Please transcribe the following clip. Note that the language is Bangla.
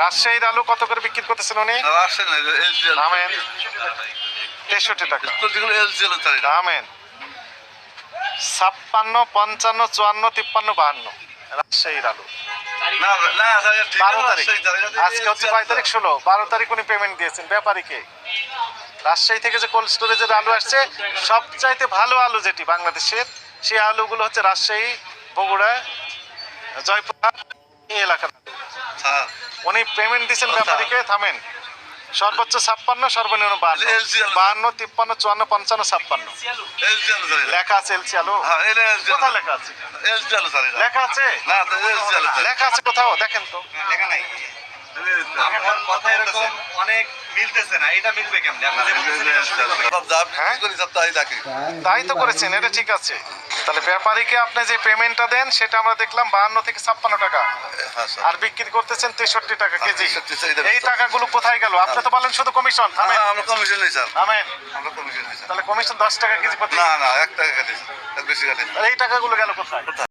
রাজশাহীর আলু কত করে বিক্রি করতেছেন উনি? তেষট্টি টাকা। নামেন ছাপ্পান্ন পঞ্চান্ন চুয়ান্ন তিপ্পান্ন বাহান্ন। রাজশাহীর আলু। বারো তারিখ। আজকে হচ্ছে কয় তারিখ? ষোলো। বারো তারিখ উনি পেমেন্ট দিয়েছেন ব্যাপারীকে রাজশাহী থেকে যে কোল্ড স্টোরেজের আলু আসছে সবচাইতে ভালো আলু যেটি বাংলাদেশের সেই আলুগুলো হচ্ছে রাজশাহী বগুড়া জয়পুরহাট এই এলাকার উনি পেমেন্ট দিচ্ছেন। ব্যাপারীকে থামেন। সর্বোচ্চ ছাপ্পান্ন সর্বনিম্ন বাহান্ন তিপ্পান্ন চুয়ান্ন পঞ্চান্ন ছাপ্পান্ন। লেখা আছে এলসি আলো হ্যাঁ কোথায় লেখা আছে? লেখা আছে? লেখা কোথাও দেখেন তো। লেখা নাই। কথা এরকম অনেক মিলতেছে না এটা মিলবে কেমনে? আপনি যে বলতেছেন এটা শুনতে হবে। হ্যাঁ? তাই তো করেছেন এটা ঠিক আছে। তাহলে ব্যাপারীকে আপনি যে পেমেন্টটা দেন সেটা আমরা দেখলাম বাহান্ন থেকে ছাপ্পান্ন টাকা। হ্যাঁ আর বিক্রি করতেছেন তেষট্টি টাকা কেজি। 63 এইটা এই টাকাগুলো কোথায় গেল? আপনি তো বলেন শুধু কমিশন হ্যাঁ, আমরা কমিশন নেই স্যার। থামেন আমরা কমিশন নেই তাহলে কমিশন দশ টাকা কেজি না না এক টাকা এক বেশি এই টাকাগুলো গেল কোথায়?